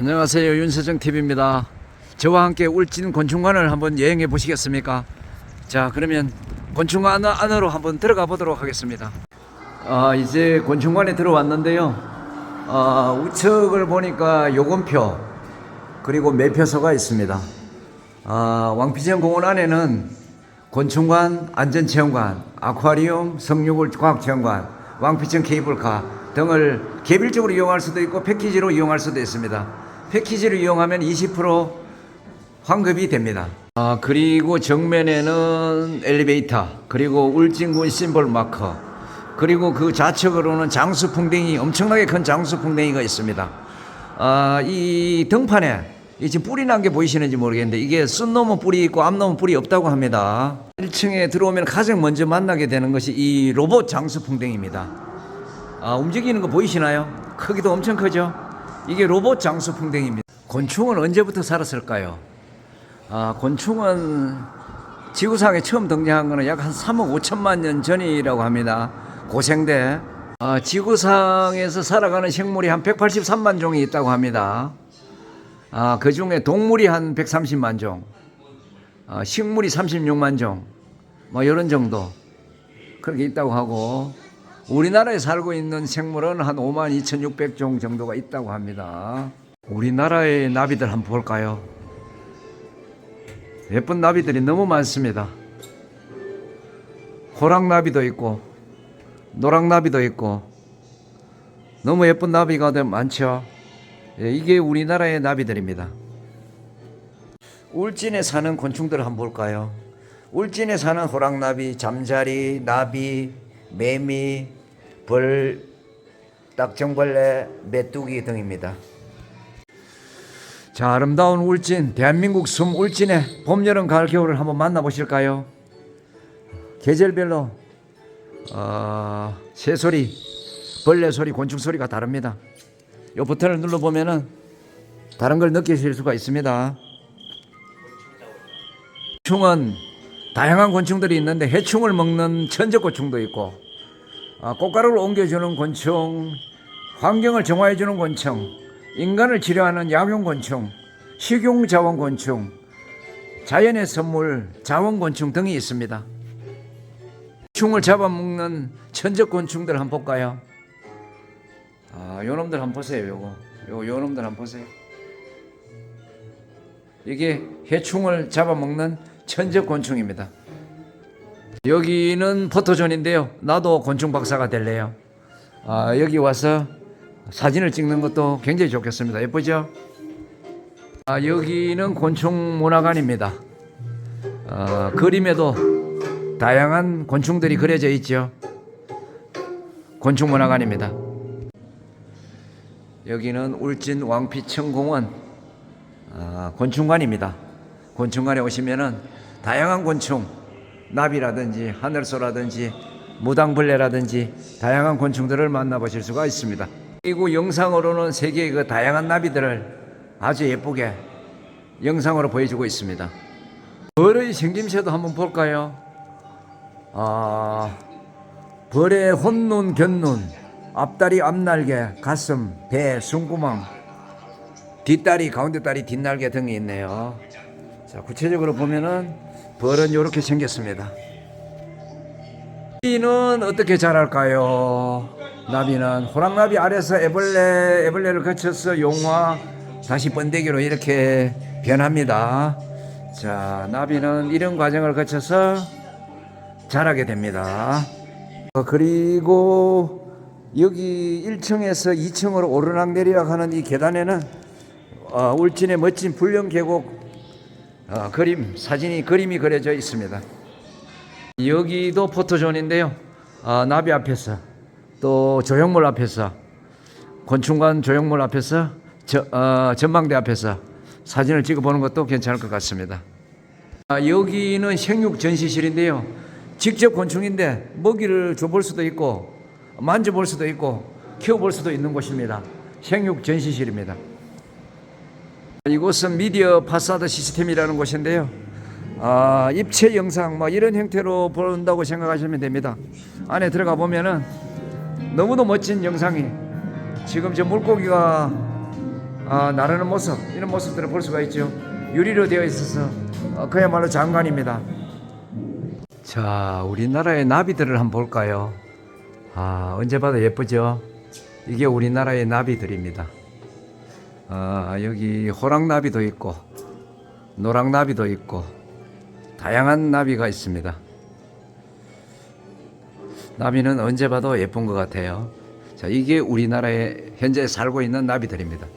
안녕하세요 윤세정 TV입니다. 저와 함께 울진 곤충관을 한번 여행해 보시겠습니까? 자 그러면 곤충관 안으로 한번 들어가 보도록 하겠습니다. 아 이제 곤충관에 들어왔는데요. 아 우측을 보니까 요금표 그리고 매표소가 있습니다. 아 왕피전 공원 안에는 곤충관, 안전체험관, 아쿠아리움, 성류골 과학체험관, 왕피천 케이블카 등을 개별적으로 이용할 수도 있고 패키지로 이용할 수도 있습니다. 패키지로 이용하면 20% 환급이 됩니다. 아, 그리고 정면에는 엘리베이터, 그리고 울진군 심볼 마커, 그리고 그 좌측으로는 장수풍뎅이, 엄청나게 큰 장수풍뎅이가 있습니다. 아, 이 등판에 이 지금 뿌리 난 게 보이시는지 모르겠는데 이게 쓴 놈은 뿌리 있고 앞 놈은 뿌리 없다고 합니다. 1층에 들어오면 가장 먼저 만나게 되는 것이 이 로봇 장수풍뎅입니다. 아, 움직이는 거 보이시나요? 크기도 엄청 크죠? 이게 로봇 장수풍뎅입니다. 곤충은 언제부터 살았을까요? 아, 곤충은 지구상에 처음 등장한 거는 약한 3억 5천만 년 전이라고 합니다. 고생대. 아, 지구상에서 살아가는 생물이 한 183만 종이 있다고 합니다. 아, 그 중에 동물이 한 130만 종, 아, 식물이 36만 종, 뭐 이런 정도 그렇게 있다고 하고 우리나라에 살고 있는 생물은 한 5만 2,600종 정도가 있다고 합니다. 우리나라의 나비들 한번 볼까요? 예쁜 나비들이 너무 많습니다. 호랑나비도 있고 노랑나비도 있고 너무 예쁜 나비가 더 많죠. 예, 이게 우리나라의 나비들입니다. 울진에 사는 곤충들을 한번 볼까요? 울진에 사는 호랑나비, 잠자리, 나비, 매미, 벌, 딱정벌레, 메뚜기 등입니다. 자, 아름다운 울진, 대한민국 숨 울진의 봄, 여름, 가을, 겨울을 한번 만나보실까요? 계절별로 어, 새소리, 벌레 소리, 곤충 소리가 다릅니다. 이 버튼을 눌러 보면은 다른 걸 느끼실 수가 있습니다. 곤충은 다양한 곤충들이 있는데 해충을 먹는 천적곤충도 있고 아, 꽃가루를 옮겨주는 곤충, 환경을 정화해주는 곤충, 인간을 치료하는 약용곤충, 식용자원곤충, 자연의 선물, 자원곤충 등이 있습니다. 곤충을 잡아먹는 천적곤충들 한번 볼까요? 아, 요 놈들 한번 보세요. 요거. 요, 요 놈들 한번 보세요. 이게 해충을 잡아먹는 천적 곤충입니다. 여기는 포토존인데요. 나도 곤충 박사가 될래요. 아, 여기 와서 사진을 찍는 것도 굉장히 좋겠습니다. 예쁘죠? 아, 여기는 곤충 문화관입니다. 아, 그림에도 다양한 곤충들이 그려져 있죠. 곤충 문화관입니다. 여기는 울진 왕피천공원 아, 곤충관입니다. 곤충관에 오시면은 다양한 곤충, 나비라든지 하늘소라든지 무당벌레라든지 다양한 곤충들을 만나보실 수가 있습니다. 그리고 영상으로는 세계의 그 다양한 나비들을 아주 예쁘게 영상으로 보여주고 있습니다. 벌의 생김새도 한번 볼까요? 아, 벌의 혼눈, 견눈, 앞다리, 앞날개, 가슴, 배, 숨구멍, 뒷다리, 가운데 다리, 뒷날개 등이 있네요. 자, 구체적으로 보면은 벌은 이렇게 생겼습니다. 나비는 어떻게 자랄까요? 나비는 호랑나비 아래서 애벌레, 애벌레를 거쳐서 용화, 다시 번데기로 이렇게 변합니다. 자, 나비는 이런 과정을 거쳐서 자라게 됩니다. 어, 그리고 여기 1층에서 2층으로 오르락내리락 하는 이 계단에는 어, 울진의 멋진 불령 계곡 어, 그림 사진이 그림이 그려져 있습니다. 여기도 포토존인데요. 아, 나비 앞에서 또 조형물 앞에서 곤충관 조형물 앞에서 저, 어, 전망대 앞에서 사진을 찍어 보는 것도 괜찮을 것 같습니다. 아, 여기는 생육 전시실인데요. 직접 곤충인데 먹이를 줘볼 수도 있고 만져볼 수도 있고 키워볼 수도 있는 곳입니다. 생육 전시실입니다. 이곳은 미디어 파사드 시스템이라는 곳인데요. 아, 입체 영상 뭐 이런 형태로 본다고 생각하시면 됩니다. 안에 들어가 보면은 너무도 멋진 영상이 지금 저 물고기가 아, 나르는 모습 이런 모습들을 볼 수가 있죠. 유리로 되어 있어서 어, 그야말로 장관입니다. 자, 우리나라의 나비들을 한번 볼까요? 아, 언제 봐도 예쁘죠? 이게 우리나라의 나비들입니다. 아, 여기 호랑나비도 있고, 노랑나비도 있고, 다양한 나비가 있습니다. 나비는 언제 봐도 예쁜 것 같아요. 자, 이게 우리나라에 현재 살고 있는 나비들입니다.